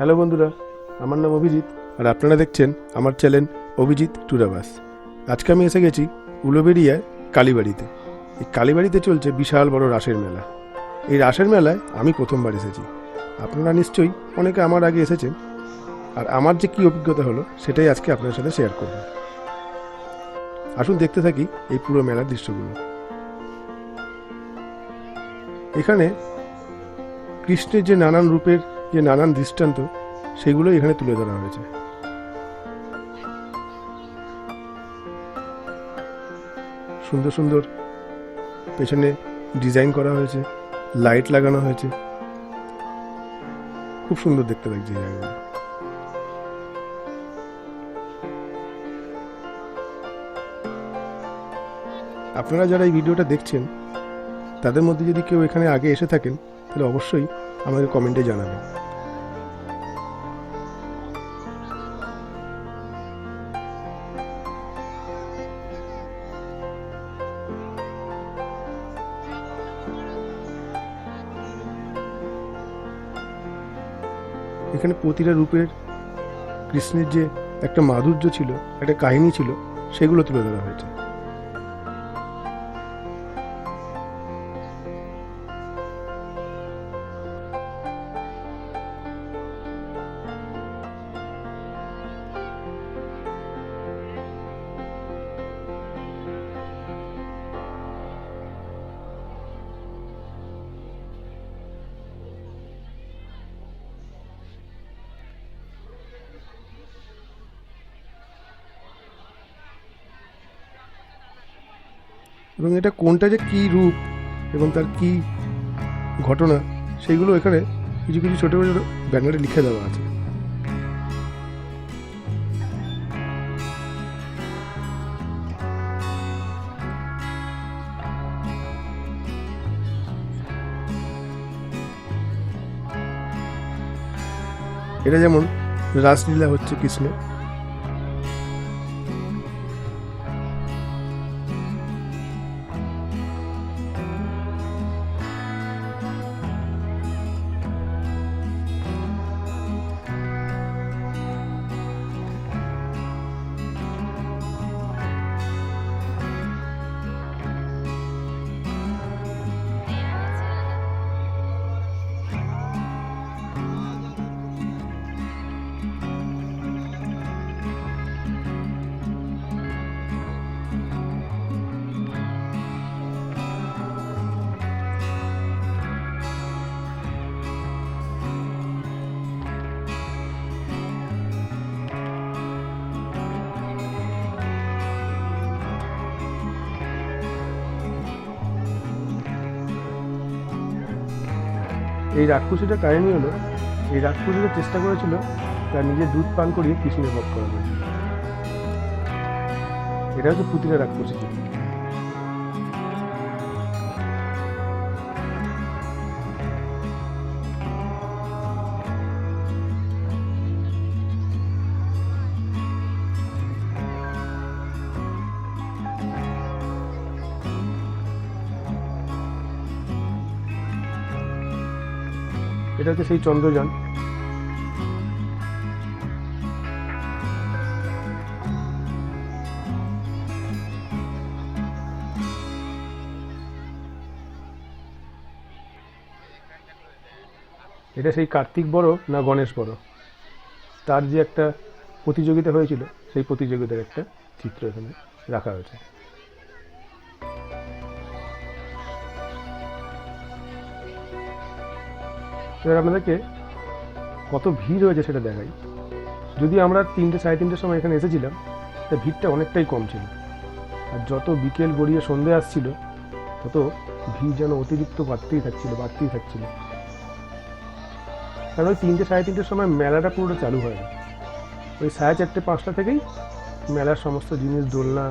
Hello বন্ধুরা, আমার নাম অভিজিৎ আর আপনারা দেখছেন আমার চ্যানেল অভিজিৎ টুরাবাস। আজকে আমি এসে গেছি উলোবেরিয়ায় কালীবাড়িতে। এই কালীবাড়িতে চলছে বিশাল বড় রাসের মেলা। এই রাসের মেলায় আমি প্রথমবার এসেছি। আপনারা নিশ্চয়ই অনেকে আমার আগে এসেছেন। আর আমার যে কী অভিজ্ঞতা হলো, সেটাই আজকে আপনার সাথে শেয়ার করব। আসুন দেখতে থাকি এই পুরো মেলার দৃশ্যগুলো। এখানে কৃষ্ণের যে নানান রূপের যে নানান দৃষ্টান্ত সেগুলো এখানে তুলে ধরা হয়েছে। সুন্দর সুন্দর পেছনে ডিজাইন করা হয়েছে, লাইট লাগানো হয়েছে। খুব সুন্দর দেখতে লাগছে জায়গাগুলো। আপনারা যারা এই ভিডিওটা দেখছেন, তাদের মধ্যে যদি কেউ এখানে আগে এসে থাকেন, তাহলে অবশ্যই আমাকে কমেন্টে জানাবেন এখানে প্রতিটা রূপের কৃষ্ণের যে একটা মাধুর্য ছিল, একটা কাহিনী ছিল, সেগুলো তুলে ধরা হয়েছে। এবং এটা কোনটা যে কী রূপ এবং তার কী ঘটনা, সেইগুলো এখানে কিছু কিছু ছোটো ছোটো ব্যানারে লিখে দেওয়া আছে। এটা যেমন রাসলীলা হচ্ছে কৃষ্ণের এই রাক্ষসীটা কাহিনী হলো, এই রাক্ষসীটা চেষ্টা করেছিল তার নিজের দুধ পান করিয়ে কৃষ্ণের বধ করার জন্য এটা হচ্ছে পুতিরা রাক্ষসী এটা হচ্ছে সেই চন্দ্রযান। এটা সেই কার্তিক বড় না গণেশ বড়? তার যে একটা প্রতিযোগিতা হয়েছিল, সেই প্রতিযোগিতার একটা চিত্র এখানে রাখা হয়েছে। এবার আপনাদেরকে কত ভিড় হয়েছে সেটা দেখাই। যদি আমরা তিনটে, সাড়ে তিনটের সময় এখানে এসেছিলাম, তা ভিড়টা অনেকটাই কম ছিল। আর যত বিকেল গড়িয়ে সন্ধে আসছিল, তত ভিড় যেন অতিরিক্ত বাড়তেই থাকছিল বাড়তেই থাকছিল। কারণ ওই তিনটে, সাড়ে তিনটের সময় মেলাটা পুরোটা চালু হয় না। ওই সাড়ে চারটে, পাঁচটা থেকেই মেলার সমস্ত জিনিস, দোলনা,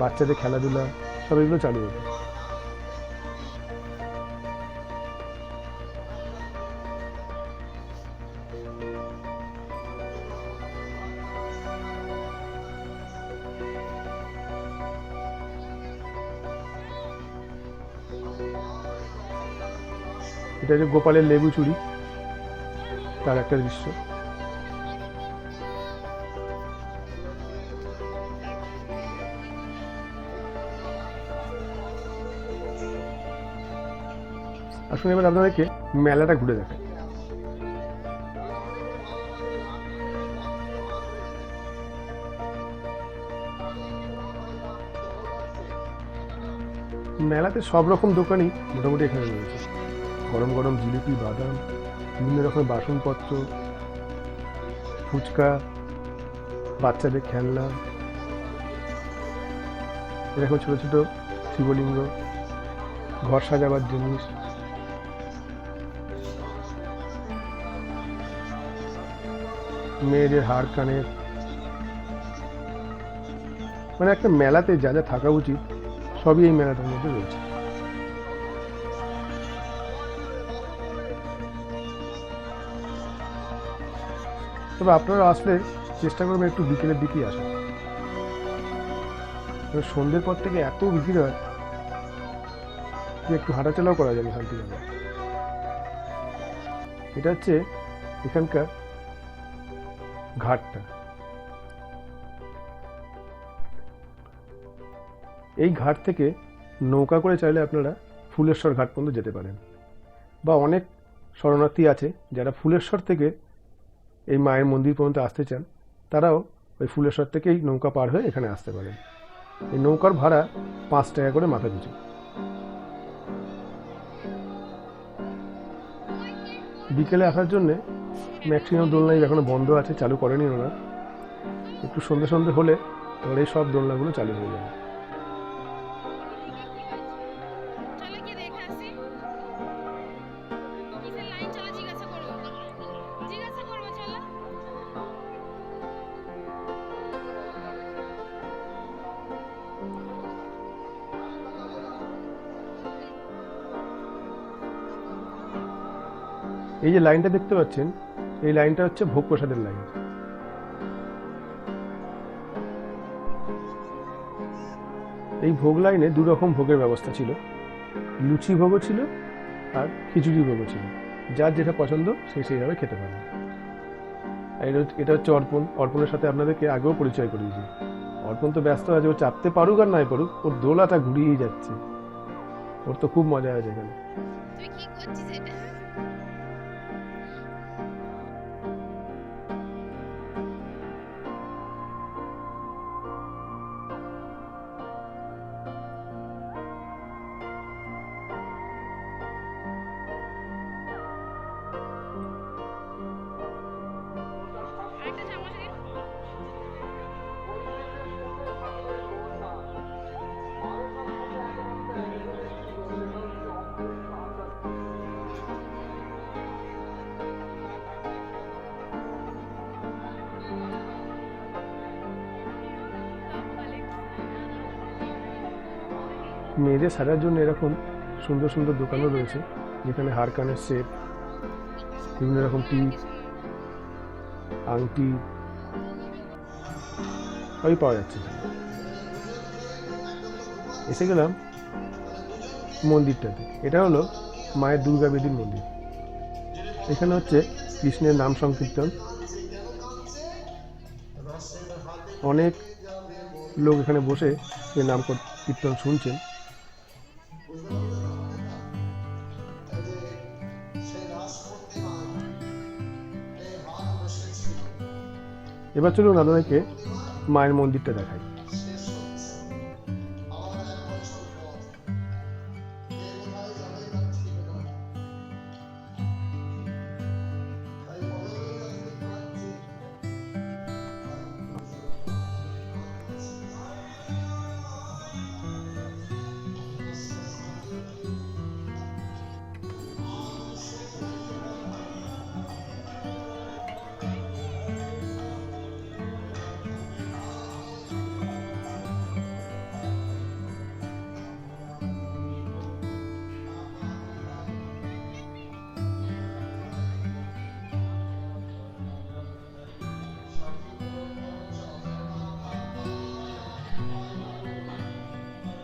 বাচ্চাদের খেলাধুলা, সব এগুলো চালু হতো। এটা হচ্ছে গোপালের লেবু চুরি, তার একটা দৃশ্য। আসুন এবার আপনাদেরকে মেলাটা ঘুরে দেখাই। মেলাতে সব রকম দোকানই মোটামুটি এখানে রয়েছে। গরম গরম জিলিপি, বাদাম, বিভিন্ন রকমের বাসনপত্র, ফুচকা, বাচ্চাদের খেলনা। এরকম ছোটো ছোটো শিবলিঙ্গ, ঘর সাজাবার জিনিস। মেয়েদের হার কানের মানে একটা মেলাতে যা যা থাকা উচিত, সবই এই মেলাটার মধ্যে রয়েছে। তবে আপনারা আসলে চেষ্টা করবেন একটু বিকেলের দিকেই আসা। সন্ধ্যের পর থেকে এত ভিড় হয় যে একটু হাঁটাচলাও করা যাবে শান্তিভাবে এটা হচ্ছে এখানকার ঘাটটা। এই ঘাট থেকে নৌকা করে চাইলে আপনারা ফুলেশ্বর ঘাট পর্যন্ত যেতে পারেন। বা অনেক শরণার্থী আছে যারা ফুলেশ্বর থেকে এই মায়ের মন্দির পর্যন্ত আসতে চান, তারাও ওই ফুলেশ্বর থেকেই নৌকা পার হয়ে এখানে আসতে পারেন। এই নৌকার ভাড়া পাঁচ টাকা করে মাথা পিছু। বিকেলে আসার জন্যে ম্যাক্সিমাম দোলনাই এখনও বন্ধ আছে, চালু করেনি ওনারা একটু সন্ধে সন্ধে হলে এবার এই সব দোলনাগুলো চালু হয়ে যাবে। এই যে লাইনটা দেখতে পাচ্ছেন, এই লাইনটা হচ্ছে ভোগ প্রসাদের লাইন। এই ভোগ লাইনে দু রকম ভোগের ব্যবস্থা ছিল। লুচি ভোগও ছিল আর খিচুড়ি ভোগও ছিল। যার যেটা পছন্দ, সে সেইভাবে খেতে পারে। এটা হচ্ছে- অর্পণ। অর্পণের সাথে আপনাদেরকে আগেও পরিচয় করিয়েছি অর্পণ তো ব্যস্ত আছে, ও চাপতে পারুক আর নাই পারুক, ওর দোলাটা ঘুরিয়েই যাচ্ছে। ওর তো খুব মজা আছে এখানে। মেয়েদের সাজার জন্য এরকম সুন্দর সুন্দর দোকানও রয়েছে, যেখানে হার কানের সেট, বিভিন্ন রকম টিপ আংটি, সবই পাওয়া যাচ্ছে। এসে গেলাম মন্দিরটাতে। এটা হলো মায়ের দুর্গা বেদীর মন্দির। এখানে হচ্ছে কৃষ্ণের নাম সংকীর্তন। অনেক লোক এখানে বসে সে নাম কীর্তন শুনছেন। এবার চলুন আপনাদেরকে মায়ের মন্দিরটা দেখাই।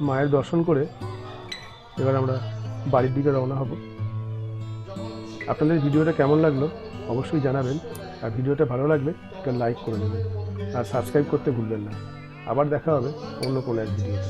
মায়ের দর্শন করে এবার আমরা বাড়ির দিকে রওনা হব। আপনাদের ভিডিওটা কেমন লাগল অবশ্যই জানাবেন। আর ভিডিওটা ভালো লাগলে একটা লাইক করে দেবেন। আর সাবস্ক্রাইব করতে ভুলবেন না। আবার দেখা হবে অন্য কোনো এক ভিডিওতে।